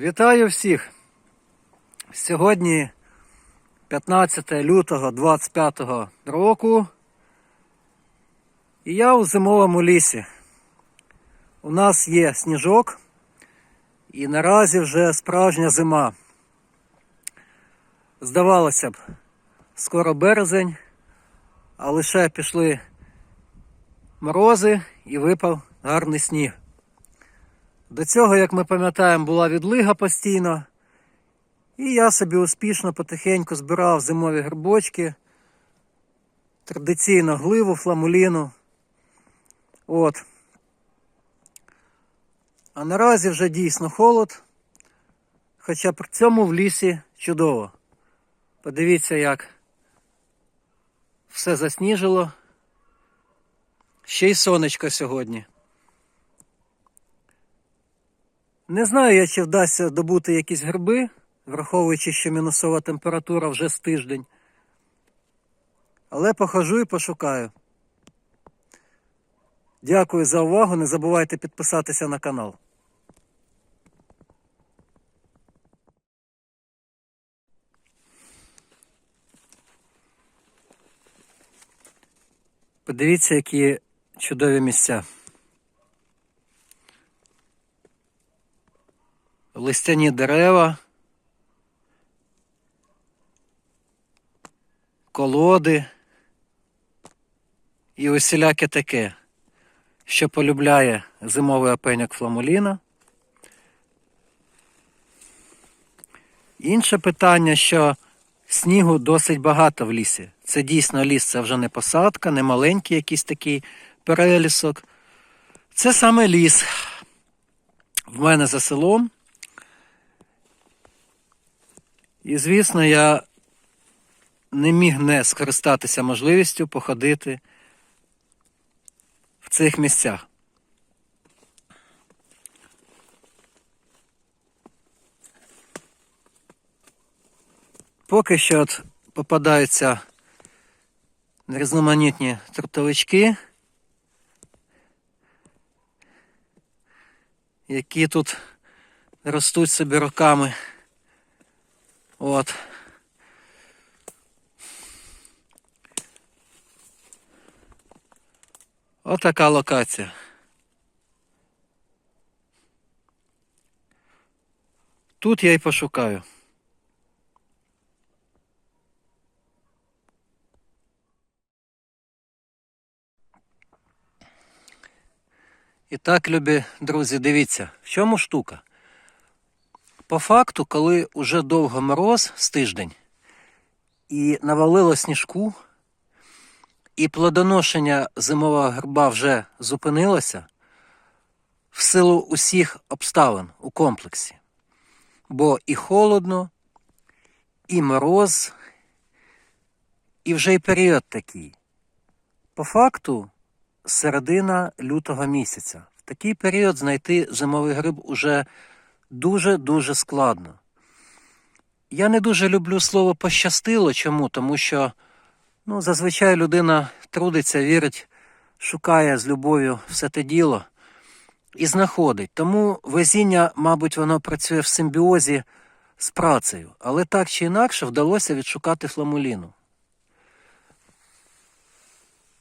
Вітаю всіх! Сьогодні 15 лютого 25 року. І я у зимовому лісі. У нас є сніжок, і наразі вже справжня зима. Здавалося б, скоро березень, а лише пішли морози і випав гарний сніг. До цього, як ми пам'ятаємо, була відлига постійно. І я собі успішно потихеньку збирав зимові грибочки, традиційно гливу, фламуліну. От. А наразі вже дійсно холод, хоча при цьому в лісі чудово. Подивіться, як все засніжило. Ще й сонечко сьогодні. Не знаю я, чи вдасться добути якісь гриби, враховуючи, що мінусова температура вже з тиждень. Але похожу і пошукаю. Дякую за увагу. Не забувайте підписатися на канал. Подивіться, які чудові місця. Листяні дерева, колоди і усіляке таке, що полюбляє зимовий опеньок фламуліна. Інше питання, що снігу досить багато в лісі. Це дійсно ліс, це вже не посадка, не маленький якийсь такий перелісок. Це саме ліс. В мене за селом. І, звісно, я не міг не скористатися можливістю походити в цих місцях. Поки що от попадаються різноманітні трутовички, які тут ростуть собі роками. От. Отака локація. Тут я й пошукаю. І так, любі друзі, дивіться, в чому штука? По факту, коли уже довго мороз з тиждень і навалило сніжку, і плодоношення зимового гриба вже зупинилося в силу усіх обставин у комплексі. Бо і холодно, і мороз, і вже й період такий. По факту, середина лютого місяця. В такий період знайти зимовий гриб уже дуже-дуже складно. Я не дуже люблю слово пощастило. Чому? Тому що ну, зазвичай людина трудиться, вірить, шукає з любов'ю все те діло і знаходить. Тому везіння, мабуть, воно працює в симбіозі з працею. Але так чи інакше вдалося відшукати фламуліну.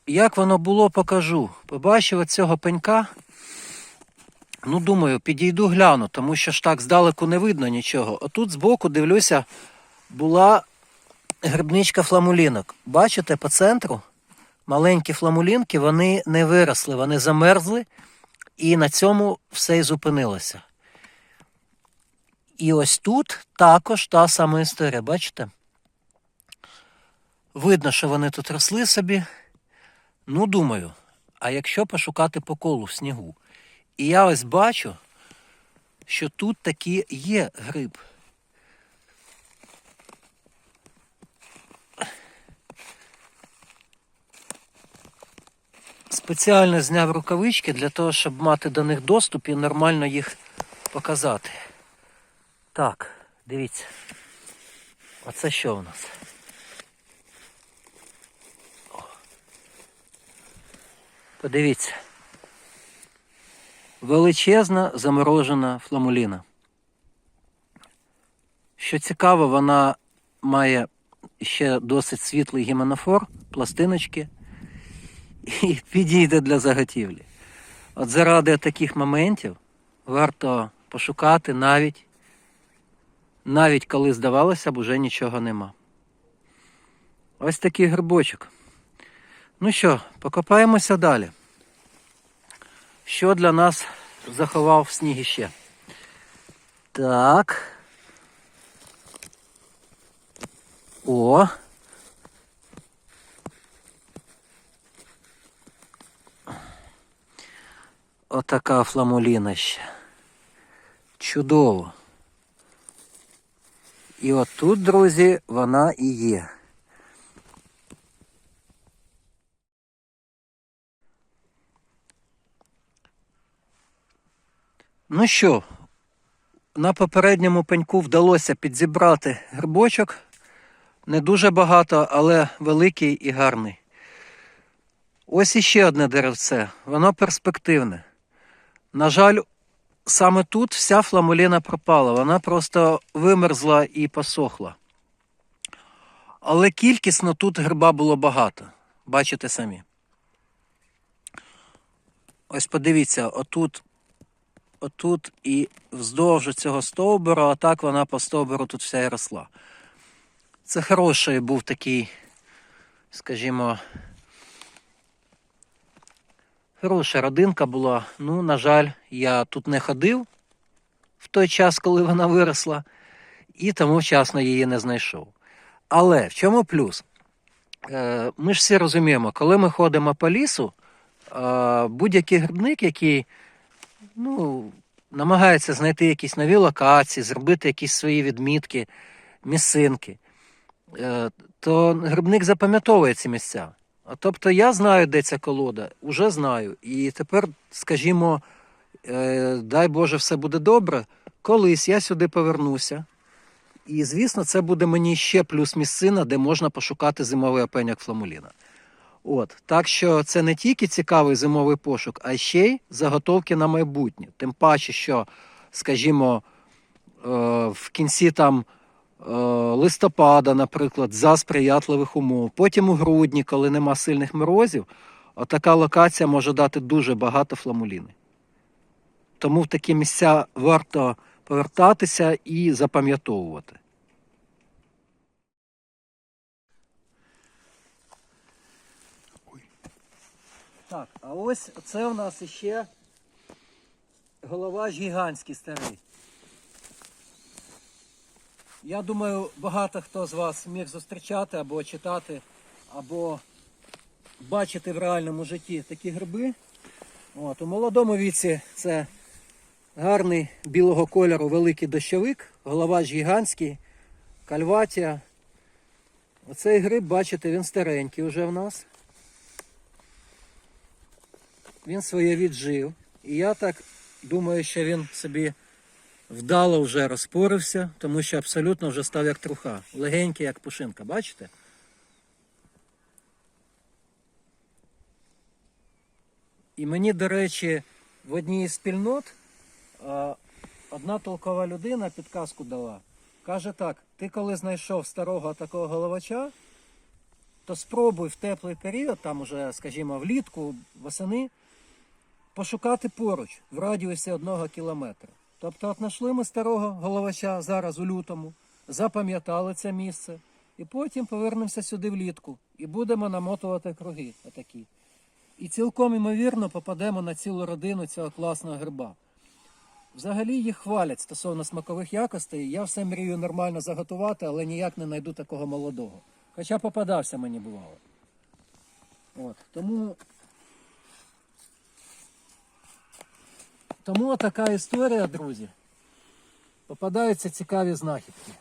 Як воно було, покажу. Побачив цього пенька. Ну, думаю, підійду гляну, тому що ж так здалеку не видно нічого. Отут збоку, дивлюся, була грибничка фламулінок. Бачите, по центру маленькі фламулінки, вони не виросли, вони замерзли, і на цьому все і зупинилося. І ось тут також та сама історія, бачите? Видно, що вони тут росли собі. Ну, думаю, а якщо пошукати по колу в снігу? І я ось бачу, що тут таки є гриб. Спеціально зняв рукавички для того, щоб мати до них доступ і нормально їх показати. Так, дивіться. А це що у нас? Подивіться. Величезна заморожена фламуліна. Що цікаво, вона має ще досить світлий гіменофор, пластиночки і підійде для заготівлі. От заради таких моментів варто пошукати навіть, навіть коли здавалося б, уже нічого нема. Ось такий грибочок. Ну що, покопаємося далі. Що для нас заховав сніг іще? Так. О. Отака фламуліна ще. Чудово. І от тут, друзі, вона і є. Ну що, на попередньому пеньку вдалося підзібрати грибочок. Не дуже багато, але великий і гарний. Ось іще одне деревце. Воно перспективне. На жаль, саме тут вся фламуліна пропала. Вона просто вимерзла і посохла. Але кількісно тут гриба було багато. Бачите самі. Ось подивіться, отут отут і вздовж цього стовбура, а так вона по стовбуру тут вся і росла. Це хороший був такий, скажімо, хороша родинка була. Ну, на жаль, я тут не ходив в той час, коли вона виросла, і тому вчасно її не знайшов. Але в чому плюс? Е, Ми ж всі розуміємо, коли ми ходимо по лісу, е, будь-який грибник, який ну, намагається знайти якісь нові локації, зробити якісь свої відмітки, місцинки, е, то грибник запам'ятовує ці місця. А Тобто я знаю, де ця колода, уже знаю. І тепер, скажімо, е, дай Боже, все буде добре. Колись я сюди повернуся. І, звісно, це буде мені ще плюс місцина, де можна пошукати зимовий опеняк фламуліна. От, так що це не тільки цікавий зимовий пошук, а ще й заготовки на майбутнє. Тим паче, що, скажімо, е, в кінці там е, листопада, наприклад, за сприятливих умов, потім у грудні, коли нема сильних морозів, отака локація може дати дуже багато фламуліни. Тому в такі місця варто повертатися і запам'ятовувати. Так, а ось це у нас іще голова гігантський старий. Я думаю, багато хто з вас міг зустрічати або читати, або бачити в реальному житті такі гриби. От, у молодому віці це гарний білого кольору великий дощовик, голова ж гігантський, кальватія. Оцей гриб, бачите, він старенький вже в нас. Він своє віджив. І я так думаю, що він собі вдало вже розпорився, тому що абсолютно вже став як труха. Легенький, як пушинка, бачите? І мені, до речі, в одній із спільнот одна толкова людина підказку дала. Каже так: ти коли знайшов старого такого головача, то спробуй в теплий період, там уже, скажімо, влітку, восени, пошукати поруч в радіусі одного кілометра. Тобто, от знайшли ми старого головача зараз у лютому, запам'ятали це місце, і потім повернемося сюди влітку і будемо намотувати круги отакі. І цілком імовірно попадемо на цілу родину цього класного гриба. Взагалі їх хвалять стосовно смакових якостей. Я все мрію нормально заготувати, але ніяк не знайду такого молодого. Хоча попадався мені бувало. От, тому Тому така історія, друзі. Попадаються цікаві знахідки.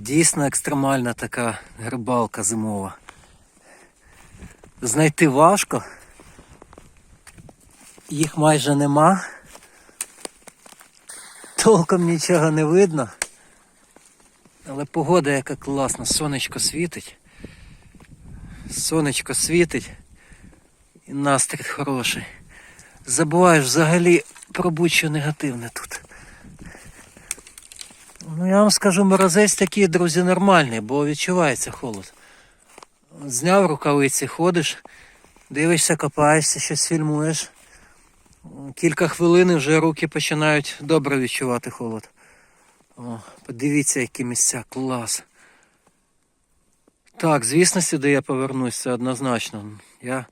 Дійсно екстремальна така грибалка зимова. Знайти важко. Їх майже нема. Толком нічого не видно. Але погода яка класна, сонечко світить. Сонечко світить і настрій хороший. Забуваєш взагалі про будь-що негативне тут. Ну я вам скажу, морозець такий, друзі, нормальний, бо відчувається холод. Зняв рукавиці, ходиш, дивишся, копаєшся, щось фільмуєш. Кілька хвилин вже руки починають добре відчувати холод. О, подивіться, які місця, клас. Так, звісно, сюди я повернусь, це однозначно. Я,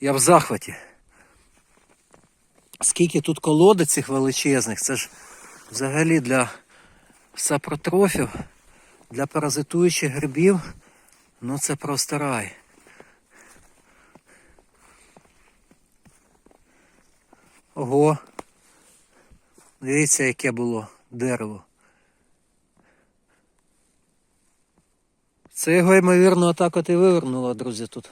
я в захваті. Скільки тут колоди цих величезних, це ж взагалі для сапротрофів, для паразитуючих грибів, ну це просто рай. Ого. Дивіться, яке було дерево. Це його, ймовірно, отак от і вивернуло, друзі, тут.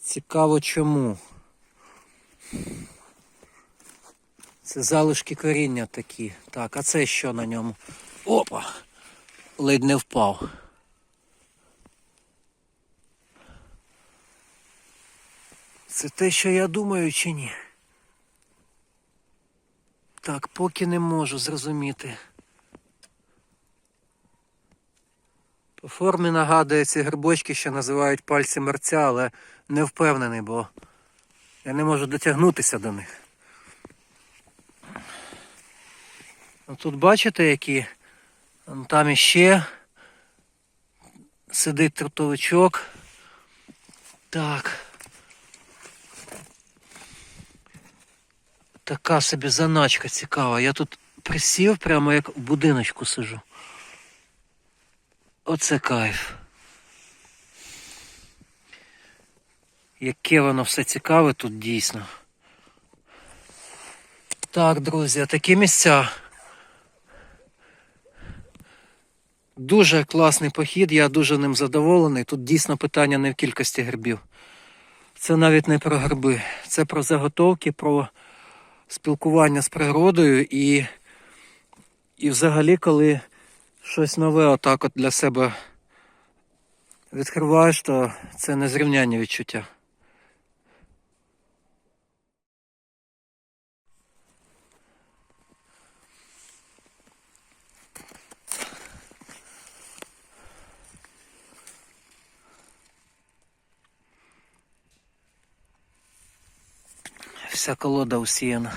Цікаво чому. Це залишки коріння такі. Так, а це що на ньому? Опа! Ледь не впав. Це те, що я думаю, чи ні? Так, поки не можу зрозуміти. По формі нагадує ці грибочки, що називають пальці мерця, але не впевнений, бо я не можу дотягнутися до них. Ну, Тут бачите, які там іще сидить трутовичок. Так. Така собі заначка цікава. Я тут присів прямо як в будиночку сижу. Оце кайф. Яке воно все цікаве тут дійсно. Так, друзі, такі місця. Дуже класний похід, я дуже ним задоволений. Тут дійсно питання не в кількості грибів. Це навіть не про гриби, це про заготовки, про спілкування з природою і, і взагалі, коли щось нове отак от для себе відкриваєш, то це незрівнянні відчуття. Вся колода усіяна.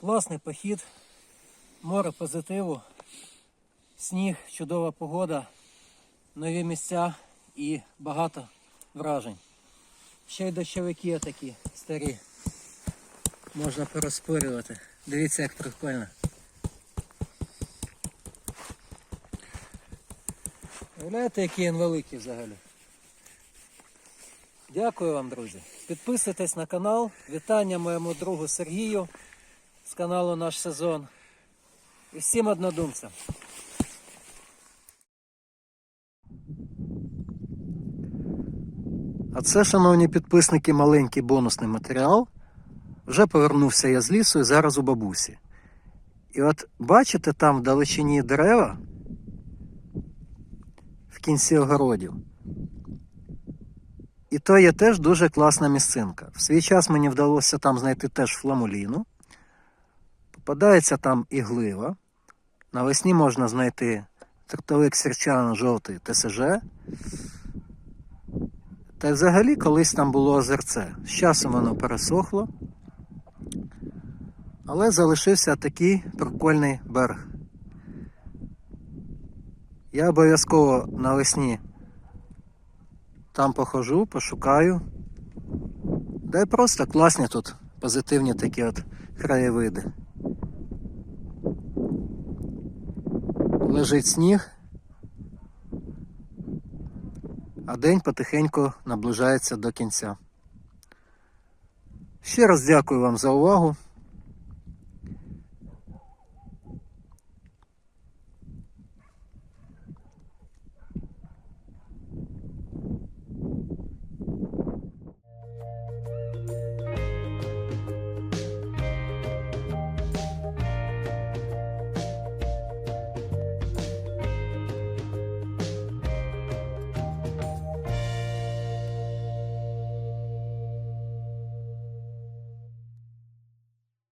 Класний похід, море позитиву, сніг, чудова погода, нові місця і багато вражень. Ще й дощовики такі старі. Можна порозпорювати. Дивіться, як прикольно. Уявляєте, який він великий взагалі. Дякую вам, друзі. Підписуйтесь на канал. Вітання моєму другу Сергію з каналу Наш Сезон. І всім однодумцям. А це, шановні підписники, маленький бонусний матеріал. Вже повернувся я з лісу і зараз у бабусі. І от бачите там в далечині дерева в кінці огородів. І то є теж дуже класна місцинка. В свій час мені вдалося там знайти теж фламуліну. Попадається там і глива. Навесні можна знайти тротовик сірчано жовтий ТСЖ. Та взагалі колись там було озерце. З часом воно пересохло. Але залишився такий прикольний берег. Я обов'язково навесні там похожу, пошукаю. Да й просто класні тут позитивні такі от краєвиди. Лежить сніг, а день потихеньку наближається до кінця. Ще раз дякую вам за увагу.